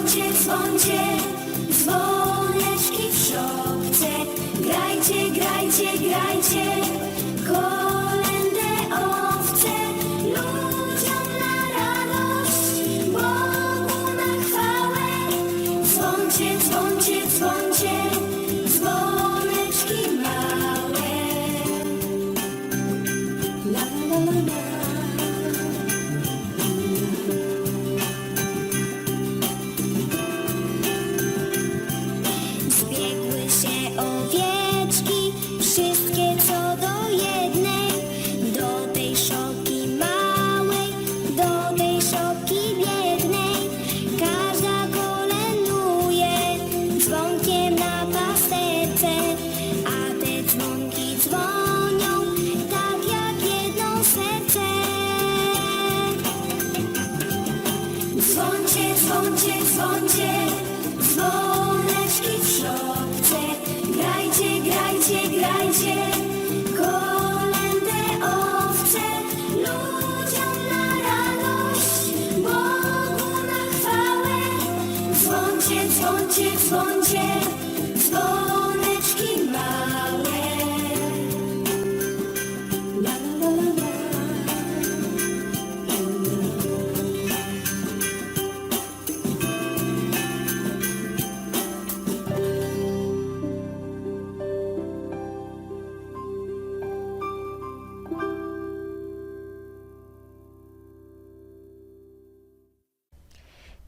dzwoncie, dzwoneczki w szopce. Grajcie, grajcie, grajcie,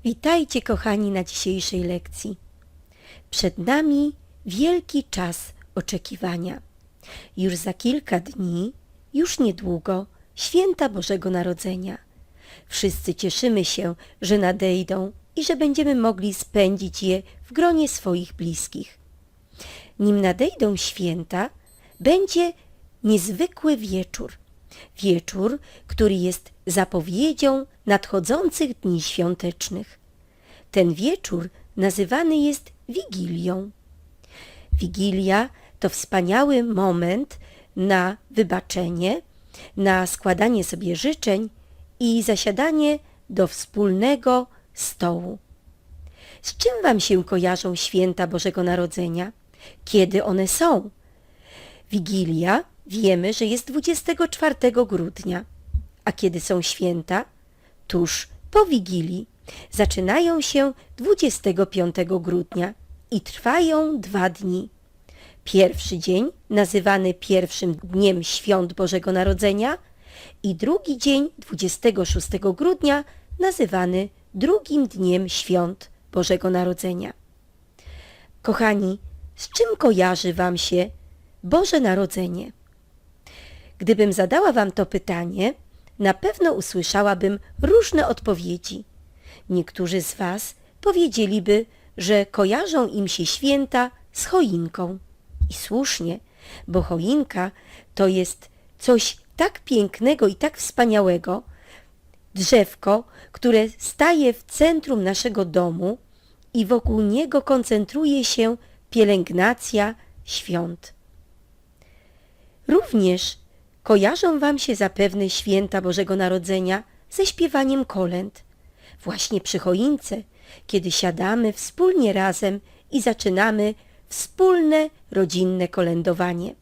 Witajcie, kochani, na dzisiejszej lekcji. Przed nami wielki czas oczekiwania. Już za kilka dni, już niedługo, święta Bożego Narodzenia. Wszyscy cieszymy się, że nadejdą i że będziemy mogli spędzić je w gronie swoich bliskich. Nim nadejdą święta, będzie niezwykły wieczór. Wieczór, który jest zapowiedzią nadchodzących dni świątecznych. Ten wieczór nazywany jest Wigilią. Wigilia to wspaniały moment na wybaczenie, na składanie sobie życzeń i zasiadanie do wspólnego stołu. Z czym Wam się kojarzą święta Bożego Narodzenia? Kiedy one są? Wigilia wiemy, że jest 24 grudnia. A kiedy są święta? Tuż po Wigilii. Zaczynają się 25 grudnia i trwają dwa dni. Pierwszy dzień, nazywany pierwszym dniem świąt Bożego Narodzenia i drugi dzień, 26 grudnia, nazywany drugim dniem świąt Bożego Narodzenia. Kochani, z czym kojarzy Wam się Boże Narodzenie? Gdybym zadała Wam to pytanie, na pewno usłyszałabym różne odpowiedzi. Niektórzy z Was powiedzieliby, że kojarzą im się święta z choinką. I słusznie, bo choinka to jest coś tak pięknego i tak wspaniałego, drzewko, które staje w centrum naszego domu i wokół niego koncentruje się pielęgnacja świąt. Również kojarzą Wam się zapewne święta Bożego Narodzenia ze śpiewaniem kolęd. Właśnie przy choince, kiedy siadamy wspólnie razem i zaczynamy wspólne rodzinne kolędowanie.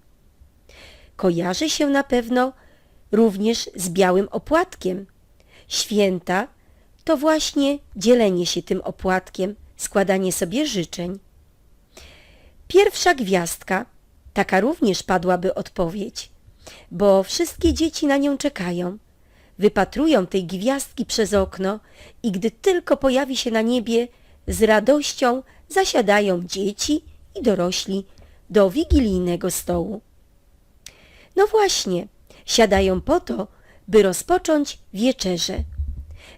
Kojarzy się na pewno również z białym opłatkiem. Święta to właśnie dzielenie się tym opłatkiem, składanie sobie życzeń. Pierwsza gwiazdka, taka również padłaby odpowiedź, bo wszystkie dzieci na nią czekają. Wypatrują tej gwiazdki przez okno i gdy tylko pojawi się na niebie, z radością zasiadają dzieci i dorośli do wigilijnego stołu. No właśnie, siadają po to, by rozpocząć wieczerzę.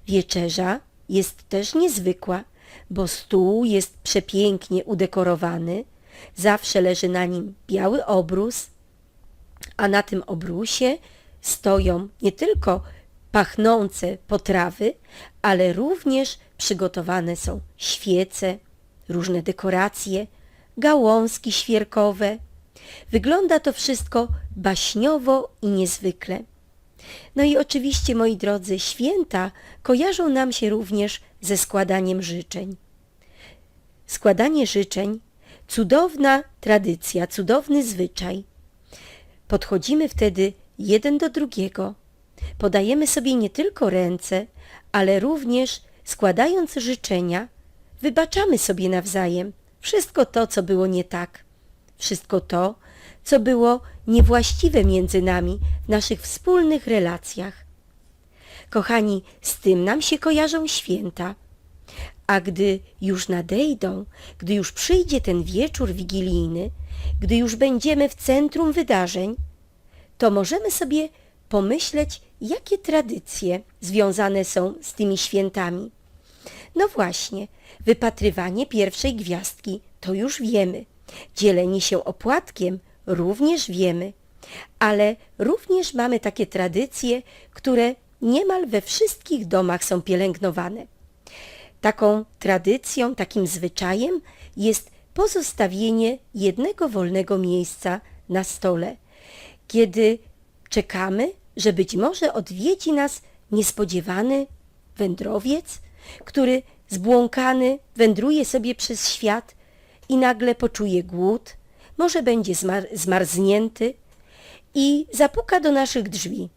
Wieczerza jest też niezwykła, bo stół jest przepięknie udekorowany, zawsze leży na nim biały obrus, a na tym obrusie stoją nie tylko pachnące potrawy, ale również przygotowane są świece, różne dekoracje, gałązki świerkowe. Wygląda to wszystko baśniowo i niezwykle. No i oczywiście, moi drodzy, święta kojarzą nam się również ze składaniem życzeń. składanie życzeń, cudowna tradycja, cudowny zwyczaj. Podchodzimy wtedy jeden do drugiego. Podajemy sobie nie tylko ręce, ale również składając życzenia, wybaczamy sobie nawzajem wszystko to, co było nie tak, wszystko to, co było niewłaściwe między nami w naszych wspólnych relacjach. Kochani, z tym nam się kojarzą święta. A gdy już nadejdą, gdy już przyjdzie ten wieczór wigilijny, gdy już będziemy w centrum wydarzeń, to możemy sobie pomyśleć, jakie tradycje związane są z tymi świętami. No właśnie, wypatrywanie pierwszej gwiazdki to już wiemy. Dzielenie się opłatkiem również wiemy. Ale również mamy takie tradycje, które niemal we wszystkich domach są pielęgnowane. Taką tradycją, takim zwyczajem jest pozostawienie jednego wolnego miejsca na stole, kiedy czekamy, że być może odwiedzi nas niespodziewany wędrowiec, który zbłąkany wędruje sobie przez świat i nagle poczuje głód, może będzie zmar- zmarznięty i zapuka do naszych drzwi,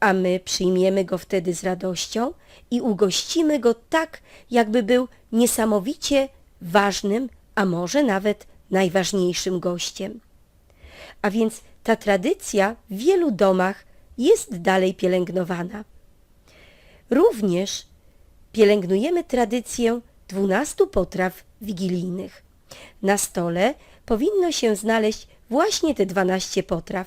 a my przyjmiemy go wtedy z radością i ugościmy go tak, jakby był niesamowicie ważnym, a może nawet najważniejszym gościem. A więc ta tradycja w wielu domach jest dalej pielęgnowana. Również pielęgnujemy tradycję dwunastu potraw wigilijnych. Na stole powinno się znaleźć właśnie te dwanaście potraw,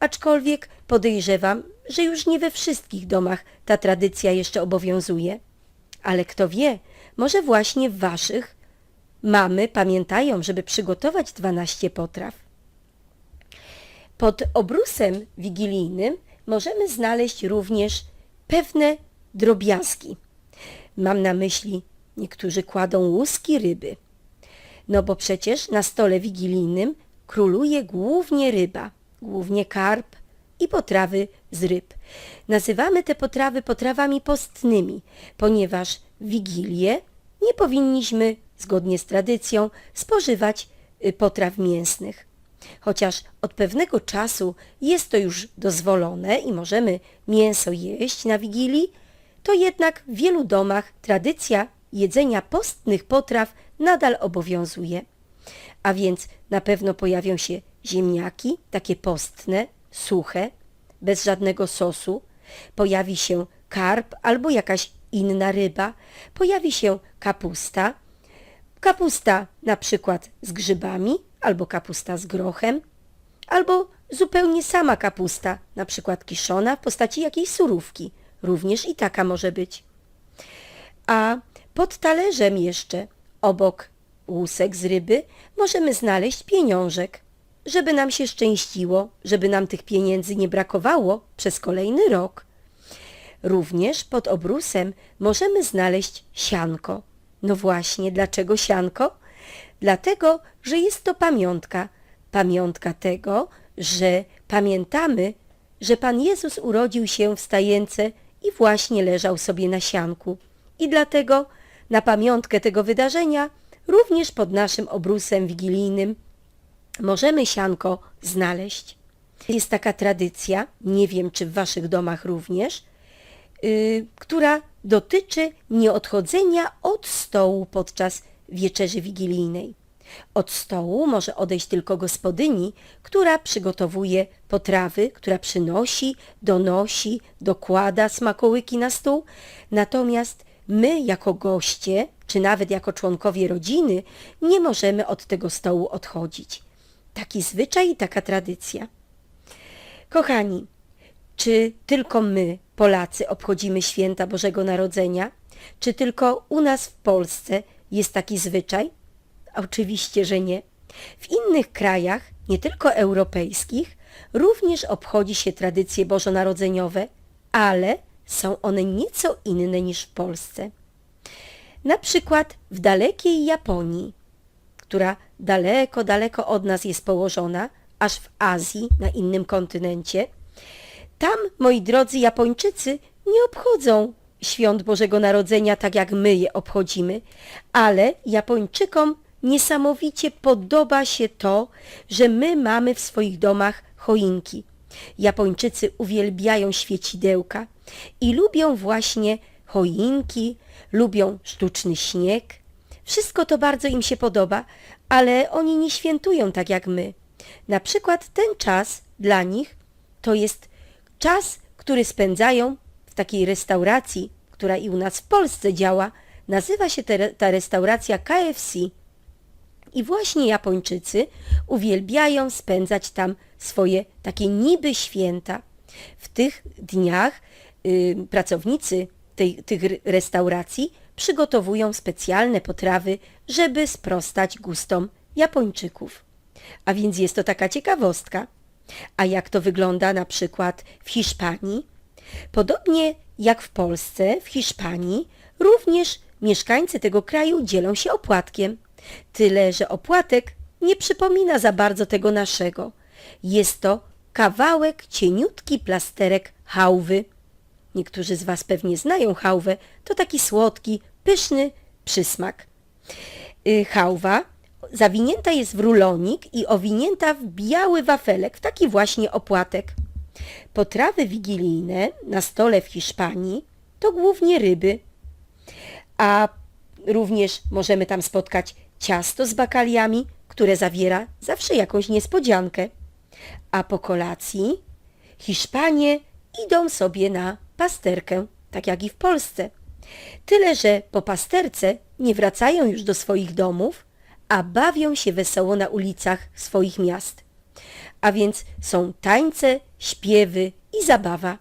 aczkolwiek podejrzewam, że już nie we wszystkich domach ta tradycja jeszcze obowiązuje. Ale kto wie, może właśnie w waszych mamy pamiętają, żeby przygotować dwanaście potraw. Pod obrusem wigilijnym możemy znaleźć również pewne drobiazgi. Mam na myśli, niektórzy kładą łuski ryby. No bo przecież na stole wigilijnym króluje głównie ryba, głównie karp i potrawy z ryb. Nazywamy te potrawy potrawami postnymi, ponieważ w Wigilię nie powinniśmy, zgodnie z tradycją, spożywać y, potraw mięsnych. Chociaż od pewnego czasu jest to już dozwolone i możemy mięso jeść na Wigilii, to jednak w wielu domach tradycja jedzenia postnych potraw nadal obowiązuje. A więc na pewno pojawią się ziemniaki, takie postne, suche, bez żadnego sosu. Pojawi się karp albo jakaś inna ryba. Pojawi się kapusta. Kapusta na przykład z grzybami, albo kapusta z grochem, albo zupełnie sama kapusta, na przykład kiszona w postaci jakiejś surówki. Również i taka może być. A pod talerzem jeszcze, obok łusek z ryby, możemy znaleźć pieniążek, żeby nam się szczęściło, żeby nam tych pieniędzy nie brakowało przez kolejny rok. Również pod obrusem możemy znaleźć sianko. No właśnie, dlaczego sianko? Dlatego, że jest to pamiątka. Pamiątka tego, że pamiętamy, że Pan Jezus urodził się w stajence i właśnie leżał sobie na sianku. I dlatego na pamiątkę tego wydarzenia również pod naszym obrusem wigilijnym możemy sianko znaleźć. Jest taka tradycja, nie wiem czy w waszych domach również, yy, która dotyczy nieodchodzenia od stołu podczas wieczerzy wigilijnej. Od stołu może odejść tylko gospodyni, która przygotowuje potrawy, która przynosi, donosi, dokłada smakołyki na stół. Natomiast my jako goście, czy nawet jako członkowie rodziny, nie możemy od tego stołu odchodzić. Taki zwyczaj i taka tradycja. Kochani, czy tylko my, Polacy, obchodzimy święta Bożego Narodzenia? Czy tylko u nas w Polsce jest taki zwyczaj? Oczywiście, że nie. W innych krajach, nie tylko europejskich, również obchodzi się tradycje bożonarodzeniowe, ale są one nieco inne niż w Polsce. Na przykład w dalekiej Japonii, która daleko, daleko od nas jest położona, aż w Azji, na innym kontynencie, tam, moi drodzy Japończycy, nie obchodzą świąt Bożego Narodzenia tak jak my je obchodzimy, ale Japończykom niesamowicie podoba się to, że my mamy w swoich domach choinki. Japończycy uwielbiają świecidełka i lubią właśnie choinki, lubią sztuczny śnieg. Wszystko to bardzo im się podoba, ale oni nie świętują tak jak my. Na przykład ten czas dla nich to jest czas, który spędzają w takiej restauracji, która i u nas w Polsce działa. Nazywa się ta restauracja KFC. I właśnie Japończycy uwielbiają spędzać tam swoje takie niby święta. W tych dniach y, pracownicy tej, tych restauracji przygotowują specjalne potrawy, żeby sprostać gustom Japończyków. A więc jest to taka ciekawostka. A jak to wygląda na przykład w Hiszpanii? Podobnie jak w Polsce, w Hiszpanii również mieszkańcy tego kraju dzielą się opłatkiem. Tyle, że opłatek nie przypomina za bardzo tego naszego. Jest to kawałek, cieniutki plasterek hałwy. Niektórzy z Was pewnie znają hałwę. To taki słodki, pyszny przysmak. Y, Hałwa zawinięta jest w rulonik i owinięta w biały wafelek, w taki właśnie opłatek. Potrawy wigilijne na stole w Hiszpanii to głównie ryby, a również możemy tam spotkać ciasto z bakaliami, które zawiera zawsze jakąś niespodziankę. A po kolacji Hiszpanie idą sobie na pasterkę, tak jak i w Polsce. Tyle, że po pasterce nie wracają już do swoich domów, a bawią się wesoło na ulicach swoich miast. A więc są tańce, śpiewy i zabawa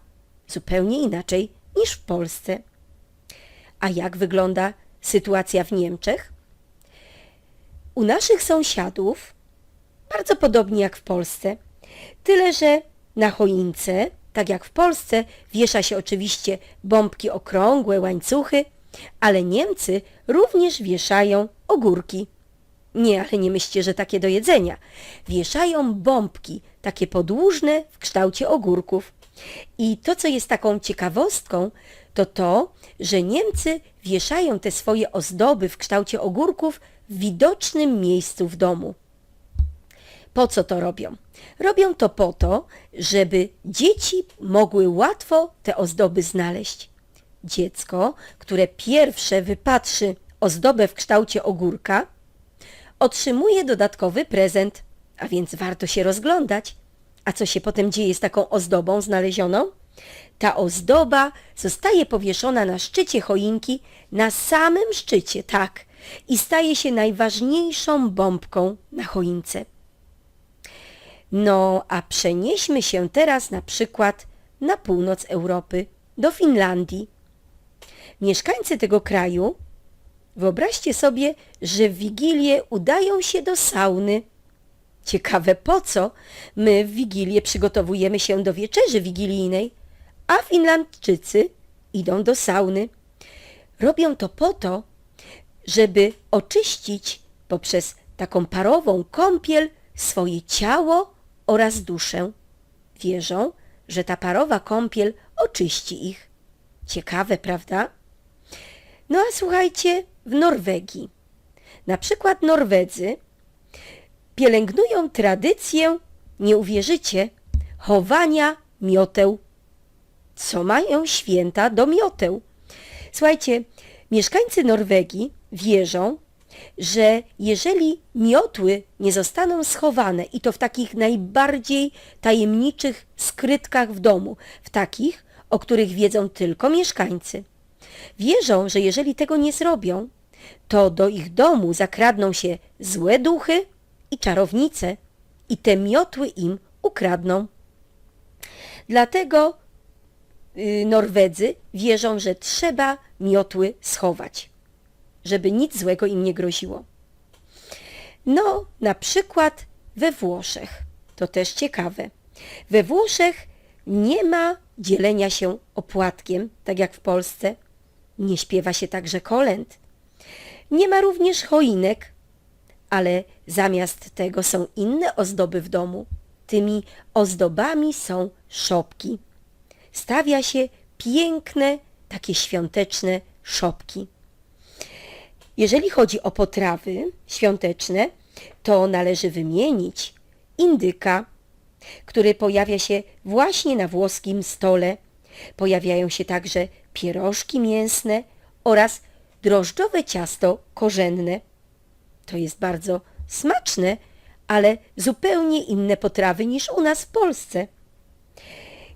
zupełnie inaczej niż w Polsce. A jak wygląda sytuacja w Niemczech? U naszych sąsiadów bardzo podobnie jak w Polsce, tyle że na choince, tak jak w Polsce, wiesza się oczywiście bombki okrągłe, łańcuchy, ale Niemcy również wieszają ogórki. Nie, ale nie myślcie, że takie do jedzenia. Wieszają bombki, takie podłużne w kształcie ogórków. I to, co jest taką ciekawostką, to to, że Niemcy wieszają te swoje ozdoby w kształcie ogórków w widocznym miejscu w domu. Po co to robią? Robią to po to, żeby dzieci mogły łatwo te ozdoby znaleźć. Dziecko, które pierwsze wypatrzy ozdobę w kształcie ogórka, otrzymuje dodatkowy prezent, a więc warto się rozglądać. A co się potem dzieje z taką ozdobą znalezioną? Ta ozdoba zostaje powieszona na szczycie choinki, na samym szczycie, tak, i staje się najważniejszą bombką na choince. No, a przenieśmy się teraz na przykład na północ Europy, do Finlandii. Mieszkańcy tego kraju, wyobraźcie sobie, że w Wigilię udają się do sauny. Ciekawe po co? My w Wigilię przygotowujemy się do wieczerzy wigilijnej, a Finlandczycy idą do sauny. Robią to po to, żeby oczyścić poprzez taką parową kąpiel swoje ciało oraz duszę. Wierzą, że ta parowa kąpiel oczyści ich. Ciekawe, prawda? No a słuchajcie, w Norwegii. Na przykład Norwedzy pielęgnują tradycję, nie uwierzycie, chowania mioteł. Co mają święta do mioteł? Słuchajcie, mieszkańcy Norwegii wierzą, że jeżeli miotły nie zostaną schowane i to w takich najbardziej tajemniczych skrytkach w domu, w takich, o których wiedzą tylko mieszkańcy, wierzą, że jeżeli tego nie zrobią, to do ich domu zakradną się złe duchy i czarownice i te miotły im ukradną. Dlatego y, Norwedzy wierzą, że trzeba miotły schować, żeby nic złego im nie groziło. No, na przykład we Włoszech. To też ciekawe. We Włoszech nie ma dzielenia się opłatkiem, tak jak w Polsce. Nie śpiewa się także kolęd. Nie ma również choinek, ale zamiast tego są inne ozdoby w domu. Tymi ozdobami są szopki. Stawia się piękne takie świąteczne szopki. Jeżeli chodzi o potrawy świąteczne, to należy wymienić indyka, który pojawia się właśnie na włoskim stole. Pojawiają się także pierożki mięsne oraz drożdżowe ciasto korzenne. To jest bardzo smaczne, ale zupełnie inne potrawy niż u nas w Polsce.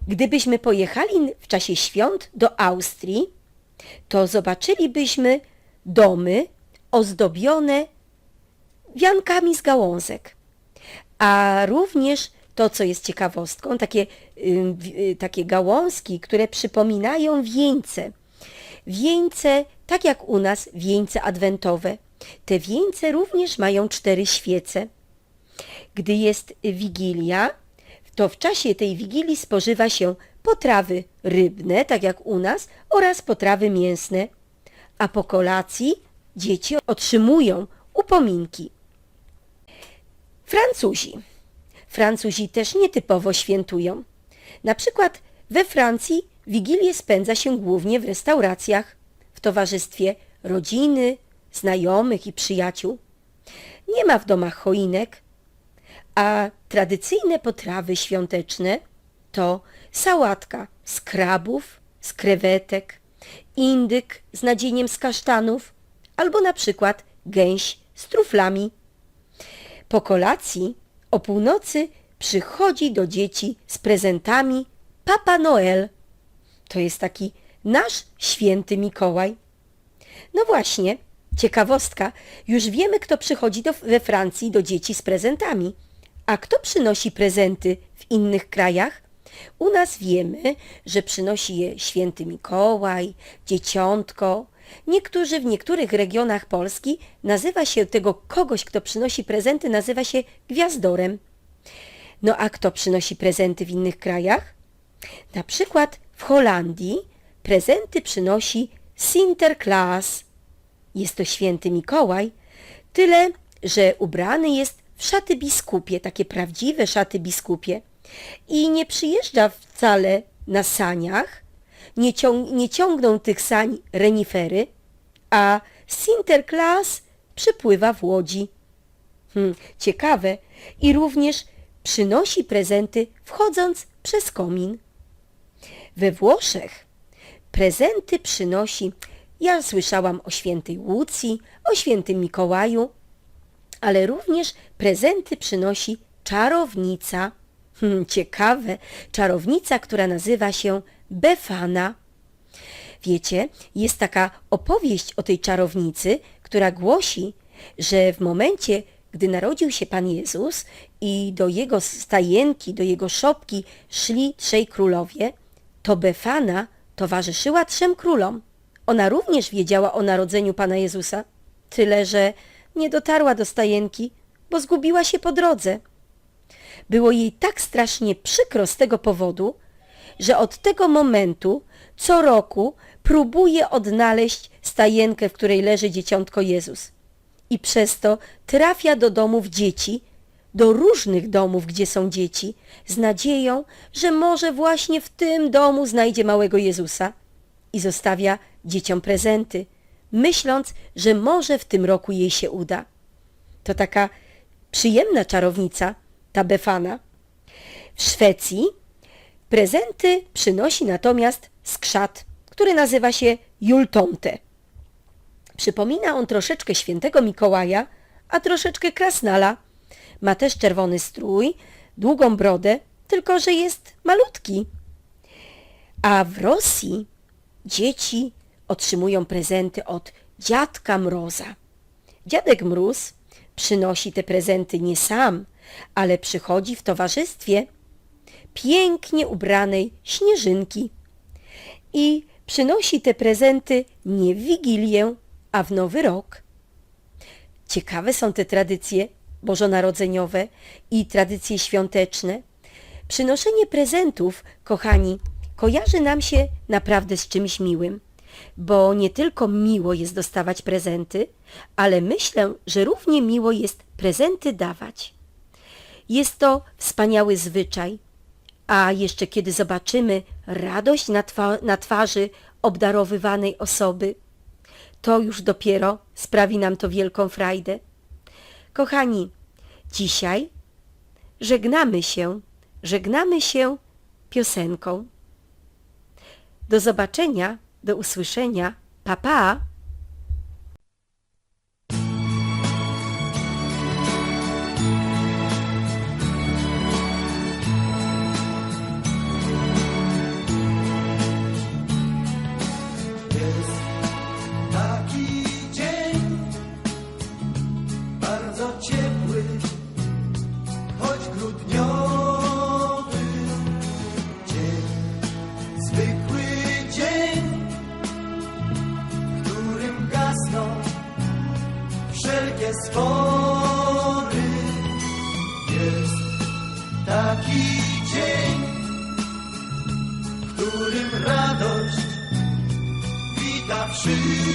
Gdybyśmy pojechali w czasie świąt do Austrii, to zobaczylibyśmy domy ozdobione wiankami z gałązek. A również to, co jest ciekawostką, takie, y, takie gałązki, które przypominają wieńce. Wieńce, tak jak u nas, wieńce adwentowe. Te wieńce również mają cztery świece. Gdy jest Wigilia, to w czasie tej Wigilii spożywa się potrawy rybne, tak jak u nas, oraz potrawy mięsne, a po kolacji dzieci otrzymują upominki. Francuzi. Francuzi też nietypowo świętują. Na przykład we Francji Wigilię spędza się głównie w restauracjach, w towarzystwie rodziny, znajomych i przyjaciół. Nie ma w domach choinek, a tradycyjne potrawy świąteczne to sałatka z krabów, z krewetek, indyk z nadzieniem z kasztanów albo na przykład gęś z truflami. Po kolacji o północy przychodzi do dzieci z prezentami Papa Noel. To jest taki nasz święty Mikołaj. No właśnie, ciekawostka, już wiemy, kto przychodzi do, we Francji do dzieci z prezentami. A kto przynosi prezenty w innych krajach? U nas wiemy, że przynosi je święty Mikołaj, dzieciątko. Niektórzy w niektórych regionach Polski nazywa się tego kogoś, kto przynosi prezenty, nazywa się gwiazdorem. No a kto przynosi prezenty w innych krajach? Na przykład w Holandii prezenty przynosi Sinterklaas. Jest to święty Mikołaj, tyle, że ubrany jest w szaty biskupie, takie prawdziwe szaty biskupie. I nie przyjeżdża wcale na saniach, nie, ciąg- nie ciągną tych sań renifery, a Sinterklaas przypływa w łodzi. Hmm, ciekawe. I również przynosi prezenty wchodząc przez komin. We Włoszech prezenty przynosi, ja słyszałam o świętej Łucji, o świętym Mikołaju, ale również prezenty przynosi czarownica. Hmm, ciekawe, czarownica, która nazywa się Befana. Wiecie, jest taka opowieść o tej czarownicy, która głosi, że w momencie, gdy narodził się Pan Jezus i do jego stajenki, do jego szopki szli trzej królowie, to Befana towarzyszyła trzem królom. Ona również wiedziała o narodzeniu Pana Jezusa, tyle że nie dotarła do stajenki, bo zgubiła się po drodze. Było jej tak strasznie przykro z tego powodu, że od tego momentu co roku próbuje odnaleźć stajenkę, w której leży dzieciątko Jezus. I przez to trafia do domów dzieci, do różnych domów, gdzie są dzieci, z nadzieją, że może właśnie w tym domu znajdzie małego Jezusa i zostawia dzieciom prezenty, myśląc, że może w tym roku jej się uda. To taka przyjemna czarownica, ta Befana. W Szwecji prezenty przynosi natomiast skrzat, który nazywa się Jultomte. Przypomina on troszeczkę świętego Mikołaja, a troszeczkę krasnala. Ma też czerwony strój, długą brodę, tylko że jest malutki. A w Rosji dzieci otrzymują prezenty od dziadka Mroza. Dziadek Mróz przynosi te prezenty nie sam, ale przychodzi w towarzystwie pięknie ubranej śnieżynki i przynosi te prezenty nie w Wigilię, a w Nowy Rok. Ciekawe są te tradycje bożonarodzeniowe i tradycje świąteczne. Przynoszenie prezentów, kochani, kojarzy nam się naprawdę z czymś miłym, bo nie tylko miło jest dostawać prezenty, ale myślę, że równie miło jest prezenty dawać. Jest to wspaniały zwyczaj, a jeszcze kiedy zobaczymy radość na, twa- na twarzy obdarowywanej osoby. To już dopiero sprawi nam to wielką frajdę. Kochani, dzisiaj żegnamy się, żegnamy się piosenką. Do zobaczenia, do usłyszenia. Pa, pa! Spory. Jest taki dzień, w którym radość wita wszystkich.